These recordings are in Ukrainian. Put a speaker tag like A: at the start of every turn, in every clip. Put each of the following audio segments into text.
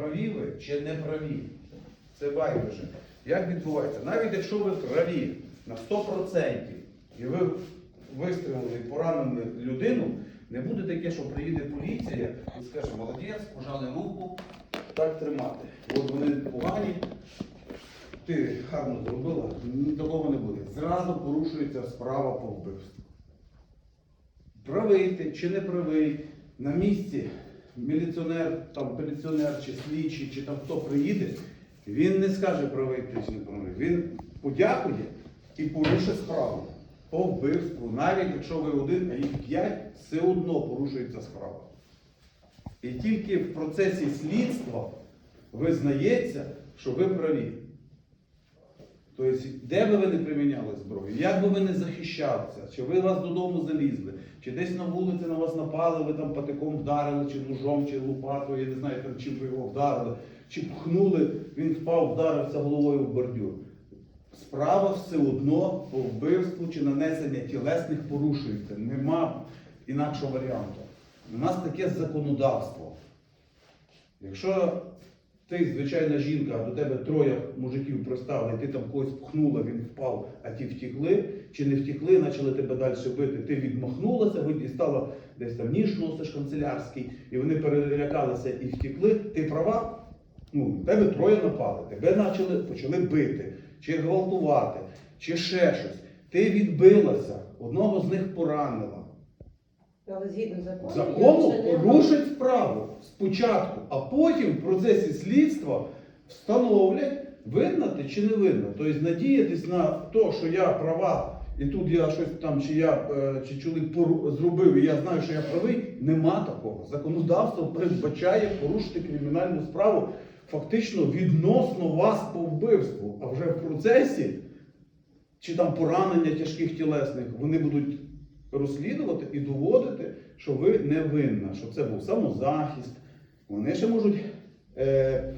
A: праві ви чи не праві. Це байдуже. Як відбувається? Навіть якщо ви праві на 100% і ви вистрілили і поранили людину, не буде таке, що приїде поліція і скаже, молодець, пожали руку, так тримати. От вони погані, ти гарно зробила, такого не буде. Зразу порушується справа по вбивству. Правий ти чи не правий, на місці міліціонер, там, міліціонер чи слідчий, чи там хто приїде, він не скаже правий чи не правий. Він подякує і порушить справу по вбивству. Навіть якщо ви один, а їх п'ять, все одно порушується справа. І тільки в процесі слідства визнається, що ви праві. Тобто, де би ви не приміняли зброю, як би ви не захищалися, чи ви вас додому залізли, чи десь на вулиці на вас напали, ви там патиком вдарили, чи ножом, чи лопатою, я не знаю, там, чим ви його вдарили, чи пхнули, він впав, вдарився головою в бордюр. Справа все одно по вбивству чи нанесення тілесних порушується. Нема інакшого варіанту. У нас таке законодавство. Якщо ти, звичайна жінка, а до тебе троє мужиків пристали, ти там когось пхнула, він впав, а ті втікли, чи не втікли, почали тебе далі бити, ти відмахнулася, дістала десь там ніж носиш канцелярський, і вони перелякалися і втікли, ти права? Ну, тебе троє напали, тебе почали, почали бити, чи гвалтувати, чи ще щось. Ти відбилася, одного з них поранила.
B: Але згідно закону,
A: Закону
B: я вже не
A: порушить справу спочатку, а потім в процесі слідства встановлять, винна ти чи не винна. Тобто надіятись на те, що я права, і тут я щось там, чи я е, чи чоловік пору- зробив, і я знаю, що я правий, нема такого. Законодавство передбачає порушити кримінальну справу фактично відносно вас по вбивству, а вже в процесі чи там поранення тяжких тілесних, вони будуть розслідувати і доводити, що ви не винна, що це був самозахист. Вони ще можуть. Е,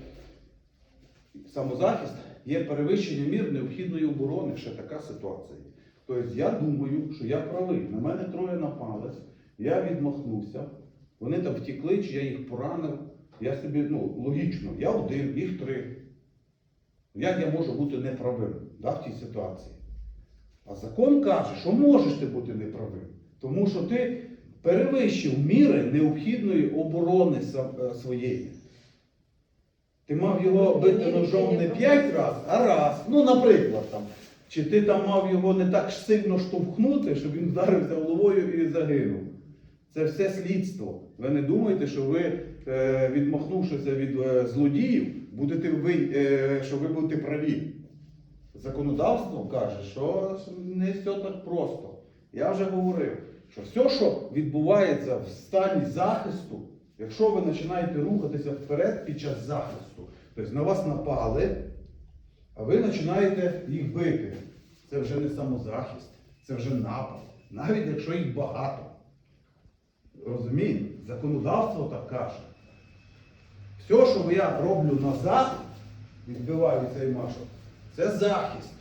A: самозахист є перевищення мір необхідної оборони, ще така ситуація. Тобто я думаю, що я правий. На мене троє напали, я відмахнувся, вони там втекли, чи я їх поранив. Я собі, ну, логічно, я один, їх три. Як я можу бути неправим да, в тій ситуації? А закон каже, що можеш ти бути неправим. Тому що ти перевищив міри необхідної оборони е, своєї. Ти мав його бити ножом не п'ять разів, а раз. Ну, наприклад, там. Чи ти там мав його не так сильно штовхнути, щоб він вдарився головою і загинув. Це все слідство. Ви не думаєте, що ви, е, відмахнувшися від е, злодіїв, будете ви, що ви будете праві. Законодавство каже, що не все так просто. Я вже говорив, що все, що відбувається в стані захисту, якщо ви починаєте рухатися вперед під час захисту, тобто на вас напали, а ви починаєте їх бити. Це вже не самозахист, це вже напад, навіть якщо їх багато. Розумієте? Законодавство так каже. Все, що я роблю назад, відбиваю цей машок, це захист.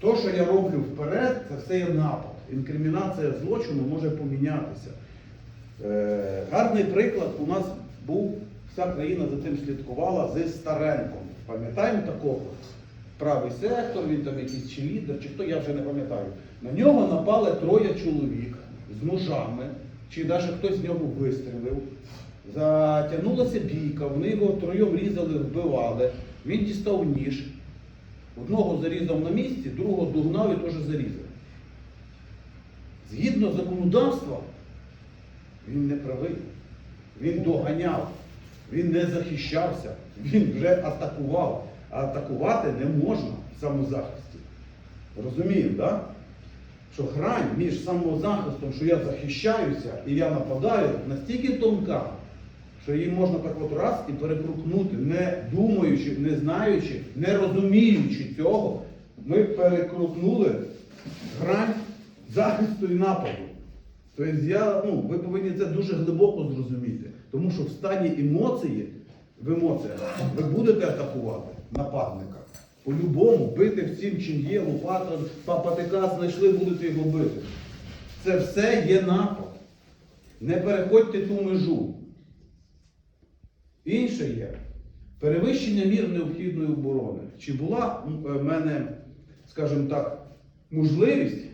A: То, що я роблю вперед, це все є напад. Інкримінація злочину може помінятися. Е, гарний приклад у нас був, вся країна за цим слідкувала з Старенком. Пам'ятаємо такого? Правий сектор, він там якийсь чи лідер, чи хто, я вже не пам'ятаю. На нього напали троє чоловік з ножами, чи навіть хтось з нього вистрілив. Затягнулася бійка, вони його троєм різали, вбивали. Він дістав ніж. Одного зарізав на місці, другого догнав і теж зарізав. Згідно законодавства, він не правий. Він доганяв, він не захищався, він вже атакував. А атакувати не можна в самозахисті. Розуміємо, так? Да? Що грань між самозахистом, що я захищаюся і я нападаю, настільки тонка, що її можна так от раз і перекрукнути, не думаючи, не знаючи, не розуміючи цього, ми перекрукнули грань захисту і нападу. Тобто я, ну, ви повинні це дуже глибоко зрозуміти. Тому що в стані емоції, в емоціях, ви будете атакувати нападника. По-любому бити всім, чим є, лопата, патика знайшли, будете його бити. Це все є напад. Не переходьте ту межу. Інше є перевищення мір необхідної оборони. Чи була е, в мене, скажімо так, можливість,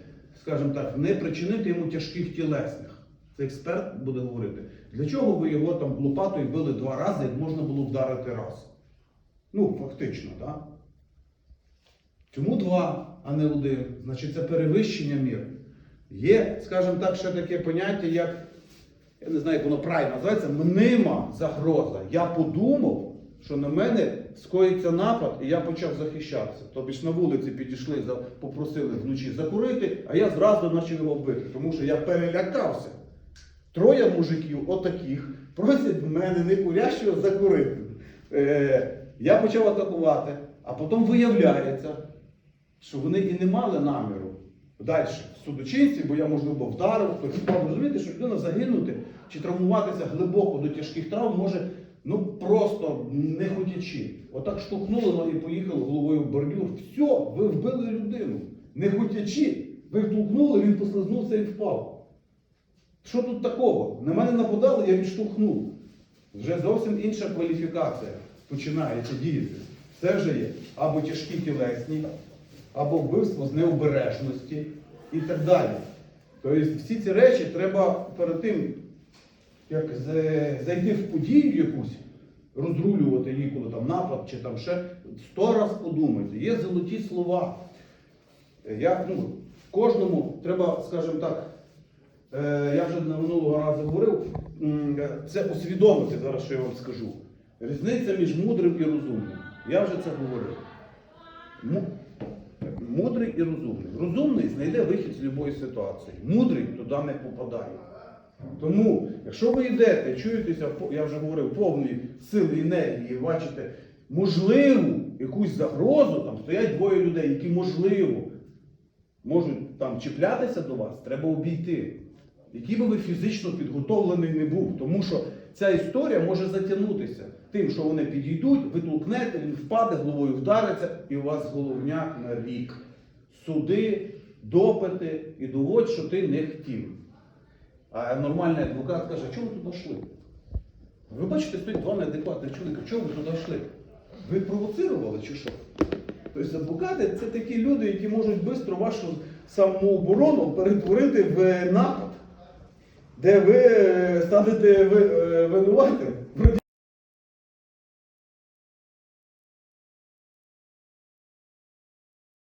A: скажімо так, не причинити йому тяжких тілесних? Це експерт буде говорити. Для чого ви його там лопатою били два рази, як можна було вдарити раз? Ну, фактично, так? Чому два, а не один? Значить, це перевищення мір. Є, скажімо так, ще таке поняття, як, я не знаю, як воно правильно називається, мнима загроза. Я подумав, що на мене скоїться напад, і я почав захищатися. Тобто на вулиці підійшли, попросили вночі закурити, а я зразу почав його бити, тому що я перелякався. Троє мужиків, отаких, просять мене не курящого закурити. Е, я почав атакувати, а потім виявляється, що вони і не мали наміру далі судочинці, бо я, можливо, вдарив, хтось впав. Розумієте, що людина загинути чи травмуватися глибоко до тяжких травм може ну просто не хотячи. Отак штовхнули ну, і поїхали головою в бордюр. Все, ви вбили людину. Не хотячи. Ви втолкнули, він послизнувся і впав. Що тут такого? На мене нападали, я відштовхнув. Вже зовсім інша кваліфікація починається діяти. Це вже є або тяжкі тілесні, або вбивство з необережності і так далі. Тобто всі ці речі треба перед тим, як зайти в подію якусь, розрулювати її, коли там напад чи там ще, сто раз подумайте. Є золоті слова. Я, ну, кожному треба, скажімо так, е, я вже на минулого разу говорив, це усвідомити зараз, що я вам скажу. Різниця між мудрим і розумним. Я вже це говорив. Му- Мудрий і розумний. Розумний знайде вихід з будь-якої ситуації. Мудрий туди не попадає. Тому, якщо ви йдете, чуєтеся, я вже говорив, повні сили енергії, бачите, можливу якусь загрозу, там стоять двоє людей, які можливо можуть там чіплятися до вас, треба обійти. Який би ви фізично підготовлений не був, тому що ця історія може затягнутися тим, що вони підійдуть, ви толкнете, він впаде, головою вдариться, і у вас головняк на рік. Суди, допити і доводь, що ти не хотів. А нормальний адвокат каже, чому ви туди йшли? Ви бачите, стоїть два неадекватних чоловіка, чого ви туди йшли? Ви провоцирували чи що? Тобто адвокати це такі люди, які можуть швидко вашу самооборону перетворити в напад, де ви е, станете е, винуватим.